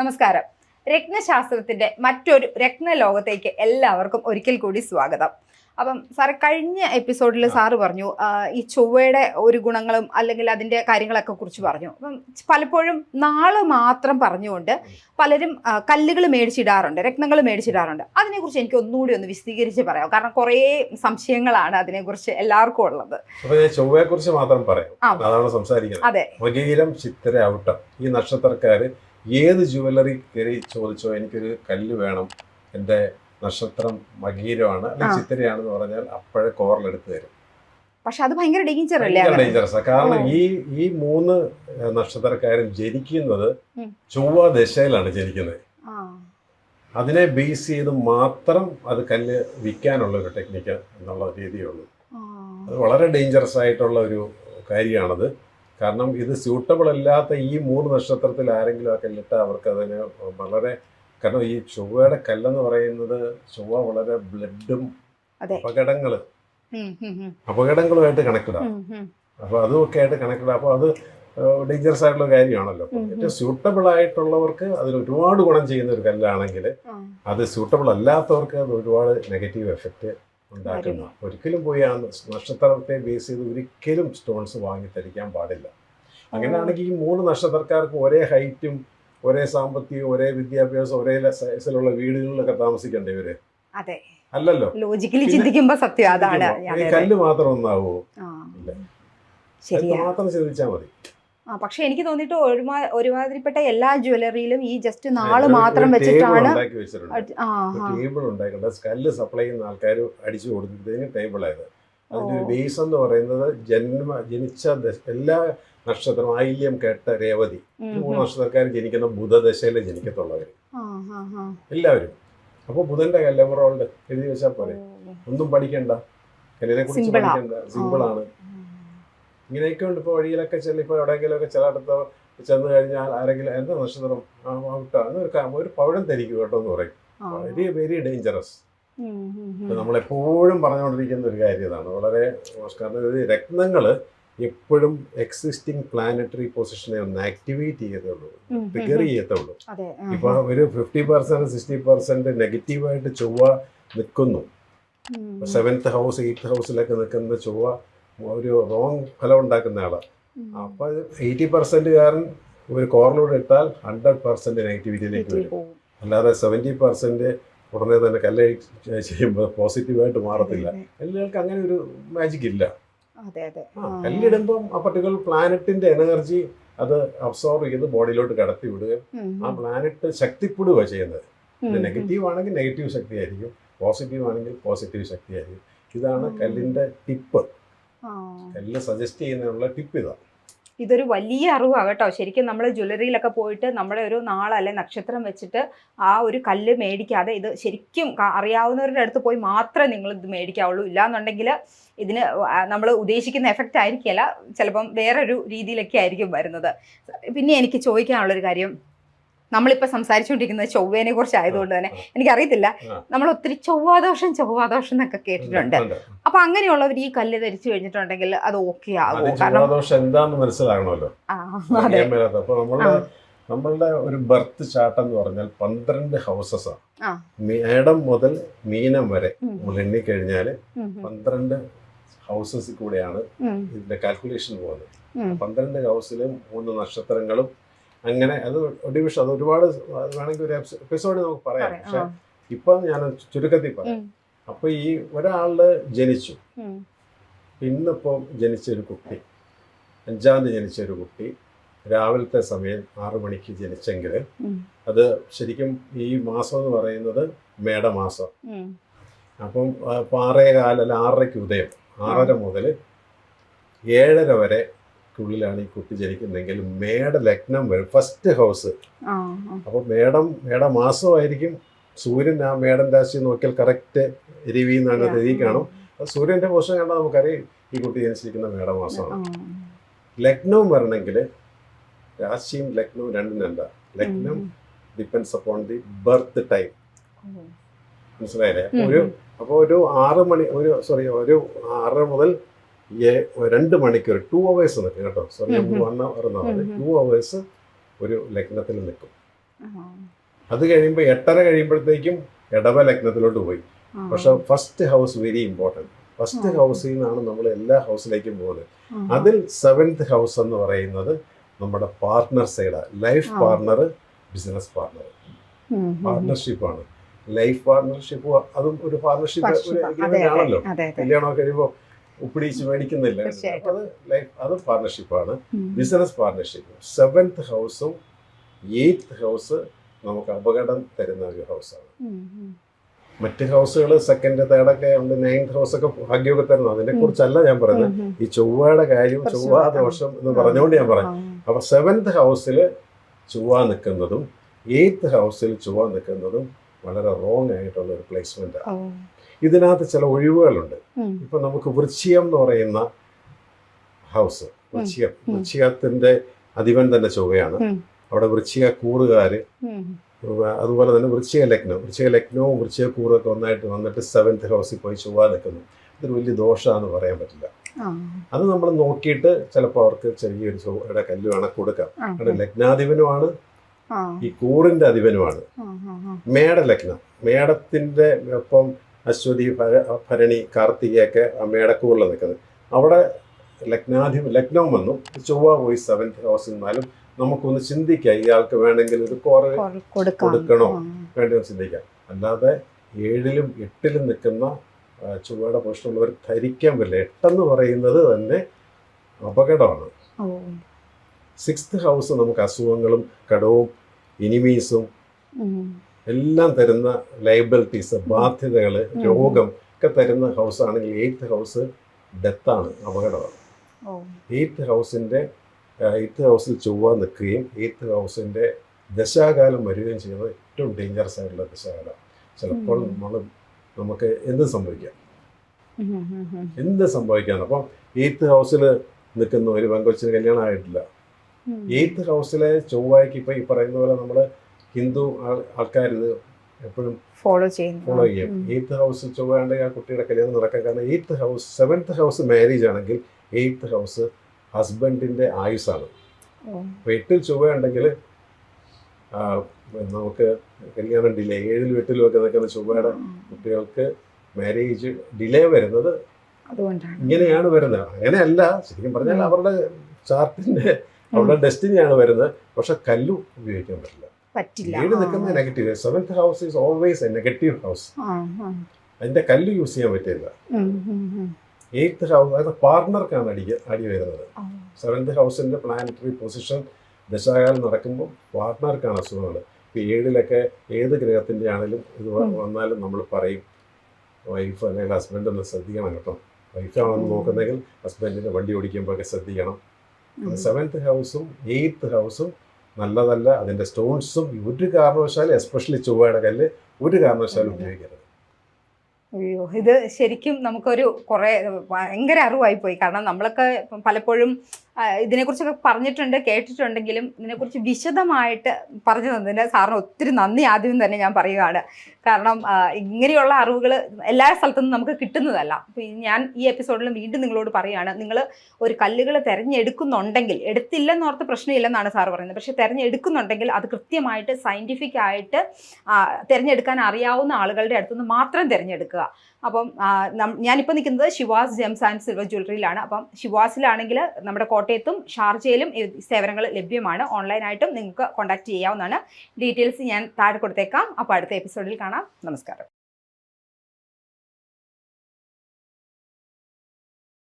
നമസ്കാരം. രത്നശാസ്ത്രത്തിന്റെ മറ്റൊരു രത്നലോകത്തേക്ക് എല്ലാവർക്കും ഒരിക്കൽ കൂടി സ്വാഗതം. അപ്പം സാർ കഴിഞ്ഞ എപ്പിസോഡിൽ സാറ് പറഞ്ഞു ഈ ചൊവ്വയുടെ ഒരു ഗുണങ്ങളും അല്ലെങ്കിൽ അതിന്റെ കാര്യങ്ങളൊക്കെ കുറിച്ച് പറഞ്ഞു. അപ്പം പലപ്പോഴും നാൾ മാത്രം പറഞ്ഞുകൊണ്ട് പലരും കല്ലുകൾ മേടിച്ചിടാറുണ്ട് രത്നങ്ങൾ മേടിച്ചിടാറുണ്ട്. അതിനെക്കുറിച്ച് എനിക്ക് ഒന്നുകൂടി ഒന്ന് വിശദീകരിച്ച് പറയാം കാരണം കുറേ സംശയങ്ങളാണ് അതിനെക്കുറിച്ച് എല്ലാവർക്കും ഉള്ളത്. ചൊവ്വയെക്കുറിച്ച് മാത്രം പറയാം. അതാണ് സംസാരിക്കുന്നത്. അതെ. ചിത്തിര ഔട്ടം ഈ നക്ഷത്രക്കാര് ഏത് ജുവല്ലറി കയറി ചോദിച്ചോ എനിക്കൊരു കല്ല് വേണം എന്റെ നക്ഷത്രം മകീരമാണ് അല്ലെങ്കിൽ. ചിത്തിരയാണെന്ന് പറഞ്ഞാൽ അപ്പോഴേ കോറിലെടുത്ത് തരും. പക്ഷെ അത് ഭയങ്കര ഡേഞ്ചർ അല്ലേ ഡേഞ്ചറസ് കാരണം ഈ ഈ മൂന്ന് നക്ഷത്രക്കാരും ജനിക്കുന്നത്. ചൊവ്വ ദശയിലാണ് ജനിക്കുന്നത്. അതിനെ ബേസ് ചെയ്ത് മാത്രം അത് കല്ല് വിൽക്കാനുള്ള ഒരു ടെക്നിക്ക് എന്നുള്ള രീതിയുള്ളൂ അത് വളരെ ഡേഞ്ചറസ് ആയിട്ടുള്ള ഒരു കാര്യമാണത് കാരണം ഇത് സ്യൂട്ടബിൾ അല്ലാത്ത ഈ മൂന്ന് നക്ഷത്രത്തിൽ ആരെങ്കിലും ആ കല്ലിട്ട് അവർക്ക് അതിന് വളരെ കാരണം ഈ ചൊവ്വയുടെ കല്ലെന്ന് പറയുന്നത് ചൊവ്വ വളരെ ബ്ലഡും. അപകടങ്ങൾ അപകടങ്ങളുമായിട്ട് കണക്കിടാം. അപ്പോൾ അതുമൊക്കെ ആയിട്ട് കണക്കിടാം അപ്പൊ അത് ഡേഞ്ചറസ് ആയിട്ടുള്ള കാര്യമാണല്ലോ. ഏറ്റവും സ്യൂട്ടബിൾ ആയിട്ടുള്ളവർക്ക് അതിന് ഒരുപാട് ഗുണം ചെയ്യുന്ന ഒരു കല്ലാണെങ്കിൽ. അത് സ്യൂട്ടബിൾ അല്ലാത്തവർക്ക് അത് ഒരുപാട് നെഗറ്റീവ് എഫക്റ്റ് ഉണ്ടാക്കുന്നു. ഒരിക്കലും പോയി ആ നക്ഷത്രത്തെ ബേസ് ചെയ്ത് ഒരിക്കലും സ്റ്റോൺസ് വാങ്ങി തരിക്കാൻ പാടില്ല. അങ്ങനെയാണെങ്കിൽ ഈ മൂന്ന് നക്ഷത്രക്കാർക്ക് ഒരേ ഹൈറ്റും ഒരേ സാമ്പത്തികം ഒരേ വിദ്യാഭ്യാസം ഒരേ സൈസിലുള്ള വീടുകളിലൊക്കെ താമസിക്കണ്ടേ ഇവർ? അതെ. അല്ലല്ലോ. ലോജിക്കലി ചിന്തിക്കുമ്പോ സത്യം അതാണ്. കല്ല് മാത്രം ഒന്നാവോ? മാത്രം ചിന്തിച്ചാൽ മതി. ആ പക്ഷെ എനിക്ക് തോന്നിയിട്ട് ഒരുമാ ഒരുമാതിരിപ്പെട്ട എല്ലാ ജ്വല്ലറിയിലും ഈ ജസ്റ്റ് നാൾ മാത്രം വെച്ചിട്ടാണ്. ടേബിൾ ഉണ്ടായിട്ടുണ്ട്. സ്കല്ല് സപ്ലൈ ചെയ്യുന്ന ആൾക്കാർ അടിച്ചു കൊടുത്തതിന് ടേബിൾ ആയത്. അതിന്റെ ഒരു ബേസ് എന്ന് പറയുന്നത് ജന്മ ജനിച്ച എല്ലാ നക്ഷത്രം ആയില്യം കേട്ട രേവതി. മൂന്ന്. നക്ഷത്രക്കാർ ജനിക്കുന്ന ബുധദശയിൽ ജനിക്കത്തുള്ളവർ. എല്ലാവരും. അപ്പോൾ ബുധന്റെ കല്ലമുറകളുടെ എഴുതി വെച്ചാൽ പോലെ ഒന്നും പഠിക്കണ്ട. കല്ലിനെ കുറിച്ച്. പഠിക്കണ്ട. സിമ്പിൾ ആണ്. ഉം. ഇങ്ങനെയൊക്കെ ഉണ്ട് ഇപ്പോൾ വഴിയിലൊക്കെ ചെല്ലി ഇപ്പോൾ എവിടെയെങ്കിലുമൊക്കെ ചിലയിടത്ത് ചെന്ന് കഴിഞ്ഞാൽ ആരെങ്കിലും എന്താ നക്ഷത്രം ഔട്ടാ ഒരു പവിടം ധരിക്കും കേട്ടോ എന്ന് പറയും. Very very dangerous. നമ്മളെപ്പോഴും പറഞ്ഞുകൊണ്ടിരിക്കുന്ന ഒരു കാര്യം ഇതാണ് വളരെ. കാരണം രത്നങ്ങൾ എപ്പോഴും എക്സിസ്റ്റിംഗ് പ്ലാനറ്ററി പൊസിഷനെ ഒന്ന് ആക്ടിവേറ്റ് ചെയ്യത്തുള്ളൂ ട്രിഗർ. ചെയ്യത്തുള്ളൂ ഇപ്പൊ ഒരു ഫിഫ്റ്റി പെർസെന്റ് സിക്സ്റ്റി പെർസെന്റ് നെഗറ്റീവായിട്ട് ചൊവ്വ നിൽക്കുന്നു സെവൻത്ത് ഹൗസ് എയ്ത്ത് ഹൗസിലൊക്കെ നിൽക്കുന്ന ചൊവ്വ ഒരു റോങ് ഫലം ഉണ്ടാക്കുന്ന ആളാണ് അപ്പോൾ അപ്പൊ എയ്റ്റി പെർസെന്റുകാരൻ ഒരു കോറിലൂടെ ഇട്ടാൽ ഹൺഡ്രഡ് പെർസെന്റ് നെഗറ്റിവിറ്റിയിലേക്ക് വരും. അല്ലാതെ സെവന്റി പെർസെന്റ് ഉടനെ തന്നെ കല്ല് ചെയ്യുമ്പോൾ പോസിറ്റീവായിട്ട് മാറത്തില്ല. എല്ലാവർക്കും കല്ലുകൾക്ക് അങ്ങനെ ഒരു മാജിക് ഇല്ല. കല്ലിടുമ്പം ആ പർട്ടിക്കുലർ പ്ലാനറ്റിന്റെ എനർജി അത് അബ്സോർബ് ചെയ്ത് ബോഡിയിലോട്ട് കടത്തി വിടുകയും ആ പ്ലാനറ്റ് ശക്തിപ്പെടുക ചെയ്യുന്നത്. നെഗറ്റീവ് ആണെങ്കിൽ നെഗറ്റീവ് ശക്തിയായിരിക്കും. പോസിറ്റീവ് ആണെങ്കിൽ പോസിറ്റീവ് ശക്തിയായിരിക്കും. ഇതാണ് കല്ലിന്റെ ടിപ്പ് ആ. കല്ല് സജസ്റ്റ് ചെയ്യുന്നതിനുള്ള ടിപ്പ് ഇതാണ് ഇതൊരു വലിയ അറിവാണ് കേട്ടോ. ശരിക്കും നമ്മൾ ജ്വല്ലറിയിലൊക്കെ പോയിട്ട് നമ്മുടെ ഒരു നാളല്ലെ നക്ഷത്രം വെച്ചിട്ട് ആ ഒരു കല്ല് മേടിക്കാതെ ഇത് ശരിക്കും അറിയാവുന്നവരുടെ അടുത്ത് പോയി മാത്രമേ നിങ്ങൾ ഇത് മേടിക്കാവുള്ളൂ. ഇല്ലാന്നുണ്ടെങ്കിൽ ഇതിന് നമ്മൾ ഉദ്ദേശിക്കുന്ന എഫക്റ്റ് ആയിരിക്കില്ല. ചിലപ്പം വേറൊരു രീതിയിലൊക്കെ ആയിരിക്കും വരുന്നത്. പിന്നെ എനിക്ക് ചോദിക്കാനുള്ളൊരു കാര്യം. നമ്മളിപ്പോൾ സംസാരിച്ചുകൊണ്ടിരിക്കുന്നത് ചൊവ്വേനെ കുറിച്ച് ആയതുകൊണ്ട് തന്നെ. എനിക്കറിയത്തില്ല. നമ്മൾ ഒത്തിരി ചൊവ്വാദോഷം ചൊവ്വാദോഷം എന്നൊക്കെ കേട്ടിട്ടുണ്ട്. അപ്പൊ അങ്ങനെയുള്ളവർ ഈ കല്ല് ധരിച്ചു കഴിഞ്ഞിട്ടുണ്ടെങ്കിൽ അത് ഓക്കെ ആകും കാരണം എന്താന്ന് മനസ്സിലാകണമല്ലോ. അപ്പൊ നമ്മളുടെ നമ്മളുടെ ഒരു ബർത്ത് ചാർട്ട് എന്ന് പറഞ്ഞാൽ പന്ത്രണ്ട് ഹൗസസ് ആ. മേടം മുതൽ മീനം വരെ നമ്മൾ എണ്ണിക്കഴിഞ്ഞാൽ പന്ത്രണ്ട് ഹൗസസ് കൂടെയാണ് ഇതിന്റെ കാൽക്കുലേഷൻ പോകുന്നത്. പന്ത്രണ്ട് ഹൗസിലും മൂന്ന് നക്ഷത്രങ്ങളും അങ്ങനെ അത് ഡിവിഷൻ അത് ഒരുപാട് വേണമെങ്കിൽ ഒരു എപ്പിസോഡ് നമുക്ക് പറയാം. പക്ഷെ ഇപ്പം ഞാൻ ചുരുക്കത്തിൽ പറയാം. ഉം, അപ്പൊ ഈ ഒരാൾ ജനിച്ചു. ഇന്നിപ്പം ജനിച്ചൊരു കുട്ടി. അഞ്ചാം തീയതി ജനിച്ചൊരു കുട്ടി. രാവിലത്തെ സമയം ആറു മണിക്ക് ജനിച്ചെങ്കിൽ അത് ശരിക്കും ഈ മാസം എന്ന് പറയുന്നത് മേടമാസം. അപ്പം ആ, ഇപ്പം ആറേ കാല അല്ല ആറരയ്ക്ക് ഉദയം. ആറര മുതൽ ഏഴര വരെ ുള്ളിലാണ് ഈ കുട്ടി ജനിക്കുന്നതെങ്കിൽ മേട ലഗ്നം വരും ഫസ്റ്റ് ഹൗസ്. അപ്പോൾ മേടം മേടമാസമായിരിക്കും സൂര്യൻ ആ മേടം രാശി നോക്കിയാൽ കറക്റ്റ് രവി എന്നാണ്. രവി കാണും സൂര്യന്റെ പോഷൻ കണ്ടാൽ നമുക്കറിയാം ഈ കുട്ടി ജനിച്ചിരിക്കുന്ന മേടമാസമാണ്. ലഗ്നവും വരണമെങ്കിൽ രാശിയും ലഗ്നവും രണ്ടും എന്താ ലഗ്നം. Depends upon the birth time. മനസ്സിലായില്ലേ ഒരു അപ്പോൾ ഒരു ആറ് മണി ഒരു സോറി ഒരു ആറ് മുതൽ രണ്ട് മണിക്കൂർ ടു അവേഴ്സ് നിൽക്കും കേട്ടോ സോറി ഉം ഉം. ടു അവേഴ്സ് ഒരു ലഗ്നത്തിൽ നിൽക്കും അത് കഴിയുമ്പോൾ എട്ടര കഴിയുമ്പോഴത്തേക്കും ഇടവ ലഗ്നത്തിലോട്ട് പോയി. പക്ഷെ first house very important first. ഹൗസിൽ നിന്നാണ് നമ്മൾ എല്ലാ ഹൗസിലേക്കും പോകുന്നത്. അതിൽ സെവൻത് ഹൗസ് എന്ന് പറയുന്നത് നമ്മുടെ partner side life partner business partner. പാർട്ണർഷിപ്പാണ് life partnership അതും ഒരു പാർട്ണർഷിപ്പ് ഒരു ആണല്ലോ. കല്യാണം കഴിയുമ്പോൾ ഉപ്പിടിച്ച് മേടിക്കുന്നില്ല. അത് ലൈഫ് അത് പാർട്ണർഷിപ്പാണ്. ബിസിനസ് പാർട്ണർഷിപ്പ് സെവൻത് ഹൗസും എയ്ത്ത് ഹൗസ് നമുക്ക് അപകടം തരുന്ന ഒരു ഹൗസാണ്. മറ്റ് ഹൗസുകൾ സെക്കൻഡ് തേർഡൊക്കെ ഉണ്ട് നയൻത് ഹൗസ് ഒക്കെ ഭാഗ്യമൊക്കെ തരുന്നു. അതിനെ കുറിച്ചല്ല ഞാൻ പറയുന്നത്. ഈ ചൊവ്വയുടെ കാര്യം ചൊവ്വ ദോഷം എന്ന് പറഞ്ഞുകൊണ്ട് ഞാൻ പറയാം. ആ. അപ്പൊ സെവൻത് ഹൗസിൽ ചൊവ്വ നിൽക്കുന്നതും എയ്ത്ത് ഹൗസിൽ ചൊവ്വ നിൽക്കുന്നതും വളരെ റോങ് ആയിട്ടുള്ള ഒരു പ്ലേസ്മെന്റ് ആണ് ഇതിനകത്ത് ചില ഒഴിവുകളുണ്ട്. ഇപ്പൊ നമുക്ക് വൃശ്ചികം എന്ന് പറയുന്ന ഹൗസ് വൃശ്ചികം. വൃശ്ചികത്തിന്റെ അധിപൻ തന്നെ ചൊവ്വയാണ്. അവിടെ വൃശ്ചിക കൂറുകാര്. അതുപോലെ തന്നെ വൃശ്ചിക ലഗ്നം വൃശ്ചിക ലഗ്നവും വൃശ്ചിക കൂറൊക്കെ ഒന്നായിട്ട് വന്നിട്ട് സെവൻത്ത് ഹൗസിൽ പോയി ചൊവ്വ നിൽക്കുന്നു ഇതൊരു വലിയ ദോഷമാണെന്ന് പറയാൻ പറ്റില്ല. അത് നമ്മൾ നോക്കിയിട്ട് ചിലപ്പോൾ അവർക്ക് ചെറിയൊരു ചൊവ്വയുടെ കല്ല് വേണം കൊടുക്കാം. അവിടെ ലഗ്നാധിപനുമാണ്. ഈ കൂറിന്റെ അധിപനുമാണ് ആ. ആ. ആ. മേട ലഗ്നം മേടത്തിന്റെ ഒപ്പം അശ്വതി ഭരണി കാർത്തികയൊക്കെ ആ മേടക്കൂറിൽ നിൽക്കുന്നത് അവിടെ ലഗ്നാധിപ ലഗ്നം വന്നു ചൊവ്വ പോയി സെവൻത് ഹൗസിൽ നിന്നാലും നമുക്കൊന്ന് ചിന്തിക്കാം. ഇയാൾക്ക് വേണമെങ്കിൽ ഒരു കോറ് കൊ- കൊടുക്കാം. കൊടുക്കണോ? വേണ്ടി ചിന്തിക്കാം. അല്ലാതെ ഏഴിലും എട്ടിലും നിൽക്കുന്ന ചൊവ്വയുടെ പ്രശ്നമുള്ളവർ ധരിക്കാൻ പറ്റില്ല. എട്ടെന്ന് പറയുന്നത് തന്നെ അപകടമാണ്. സിക്സ്ത് ഹൗസ് നമുക്ക് അസുഖങ്ങളും കടവും ഇനിമീസും എല്ലാം തരുന്ന ലൈബിലിറ്റീസ് ബാധ്യതകൾ. രോഗം ഒക്കെ തരുന്ന ഹൗസ് ആണെങ്കിൽ എയ്ത്ത് ഹൗസ് ഡെത്താണ് അപകടമാണ്. എയ്ത്ത് ഹൗസിന്റെ എയ്ത്ത് ഹൗസിൽ ചൊവ്വ നിൽക്കുകയും എയ്ത്ത് ഹൗസിന്റെ ദശാകാലം വരികയും ചെയ്യുന്നത് ഏറ്റവും ഡേഞ്ചറസ് ആയിട്ടുള്ള ദശാകാലം. ചിലപ്പോൾ നമ്മൾ നമുക്ക് എന്ത് സംഭവിക്കാം. എന്ത് സംഭവിക്കാം? അപ്പം എയ്ത്ത് ഹൗസിൽ നിൽക്കുന്ന? ഒരു പെങ്കൊച്ചിന് കല്യാണം ആയിട്ടില്ല. എയ്ത്ത് ഹൗസിലെ ചൊവ്വായ്ക്ക് ഇപ്പം ഈ പറയുന്ന പോലെ നമ്മൾ ഹിന്ദു ആൾക്കാർ ഇത് എപ്പോഴും ഫോളോ ചെയ്യും ഫോളോ ചെയ്യും. എയ്ത്ത് ഹൗസ് ചൊവ്വാണ്ട് ആ കുട്ടിയുടെ കല്യാണം നടക്കാൻ കാരണം eighth house seventh house marriage ആണെങ്കിൽ എയ്ത്ത് ഹൗസ് ഹസ്ബൻഡിന്റെ ആയുസ്സാണ് വെട്ടിൽ അപ്പോൾ എട്ടിൽ ചൊവ്വയുണ്ടെങ്കിൽ നമുക്ക് കല്യാണം ഡിലേ ഏഴിലും എട്ടിലും ഒക്കെ നിൽക്കുന്ന ചൊവ്വയുടെ കുട്ടികൾക്ക് മാരേജ് ഡിലേ വരുന്നത് ഇങ്ങനെയാണ് വരുന്നത്. അങ്ങനെയല്ല ശരിക്കും പറഞ്ഞാൽ അവരുടെ ചാർട്ടിന്റെ അവരുടെ ഡെസ്റ്റിനിയാണ് വരുന്നത്. പക്ഷെ കല്ലു ഉപയോഗിക്കാൻ പറ്റില്ല. പറ്റില്ല. ഏഴ് ആ. നിൽക്കുന്ന negative seventh house is always a negative house. അതിന്റെ കല്ല് യൂസ് ചെയ്യാൻ പറ്റില്ല. എയ്ത്ത് ഹൗസ് അതായത് പാർട്ണർക്കാണ് അടി അടി വരുന്നത്. സെവൻത് സെവൻത്ത് ഹൗസിന്റെ പ്ലാനറ്ററി പൊസിഷൻ ദശാകാലം നടക്കുമ്പോൾ പാർട്ണർക്കാണ് അസുഖങ്ങൾ. ഇപ്പോൾ ഏഴിലൊക്കെ ഏത് ഗ്രഹത്തിന്റെ ആണെങ്കിലും ഇത് വന്നാലും നമ്മൾ പറയും വൈഫ് അല്ലെങ്കിൽ ഹസ്ബൻഡ് ഒന്ന് ശ്രദ്ധിക്കണം കേട്ടോ. വൈഫാണെന്ന്. നോക്കുന്നെങ്കിൽ ഹസ്ബൻഡിന്റെ വണ്ടി ഓടിക്കുമ്പോൾ ഒക്കെ ശ്രദ്ധിക്കണം. സെവൻത്ത് ഹൗസും എയ്ത്ത് ഹൗസും നല്ലതല്ല. അതിന്റെ സ്റ്റോൺസും ഒരു കാരണവശാലും എസ്പെഷ്യലി ചൊവ്വയുടെ കല്ല് ഒരു കാരണവശാലും ഉപയോഗിക്കരുത്. അയ്യോ ഇത് ശരിക്കും നമുക്കൊരു കുറേ ഭയങ്കര അറിവായി പോയി കാരണം നമ്മളൊക്കെ പലപ്പോഴും ഇതിനെക്കുറിച്ചൊക്കെ പറഞ്ഞിട്ടുണ്ട് കേട്ടിട്ടുണ്ടെങ്കിലും ഇതിനെക്കുറിച്ച് വിശദമായിട്ട് പറഞ്ഞു തന്നതിന് സാറിന് ഒത്തിരി നന്ദി ആദ്യം തന്നെ ഞാൻ പറയുകയാണ്. കാരണം ഇങ്ങനെയുള്ള അറിവുകൾ എല്ലാ സ്ഥലത്തുനിന്നും നമുക്ക് കിട്ടുന്നതല്ല. ഞാൻ ഈ എപ്പിസോഡിലും വീണ്ടും നിങ്ങളോട് പറയുകയാണ് നിങ്ങൾ ഒരു കല്ലുകൾ തിരഞ്ഞെടുക്കുന്നുണ്ടെങ്കിൽ എടുത്തില്ലെന്നോർത്ത് പ്രശ്നമില്ലെന്നാണ് സാർ പറയുന്നത്. പക്ഷേ തിരഞ്ഞെടുക്കുന്നുണ്ടെങ്കിൽ അത് കൃത്യമായിട്ട് സയന്റിഫിക് ആയിട്ട് തിരഞ്ഞെടുക്കാൻ അറിയാവുന്ന ആളുകളുടെ അടുത്തുനിന്ന് മാത്രം തിരഞ്ഞെടുക്കുക. അപ്പം ഞാനിപ്പോൾ നിൽക്കുന്നത് ശിവാസ് ജെംസ് ആൻഡ് സിൽവർ ജ്വല്ലറിയിലാണ്. അപ്പം ശിവാസിലാണെങ്കിൽ നമ്മുടെ കോട്ടയത്തും ഷാർജയിലും സേവനങ്ങൾ ലഭ്യമാണ്. ഓൺലൈനായിട്ടും നിങ്ങൾക്ക് കോൺടാക്ട് ചെയ്യാവുന്നതാണ്. ഡീറ്റെയിൽസ് ഞാൻ താഴെ കൊടുത്തേക്കാം. അപ്പോൾ അടുത്ത എപ്പിസോഡിൽ കാണാം. നമസ്കാരം.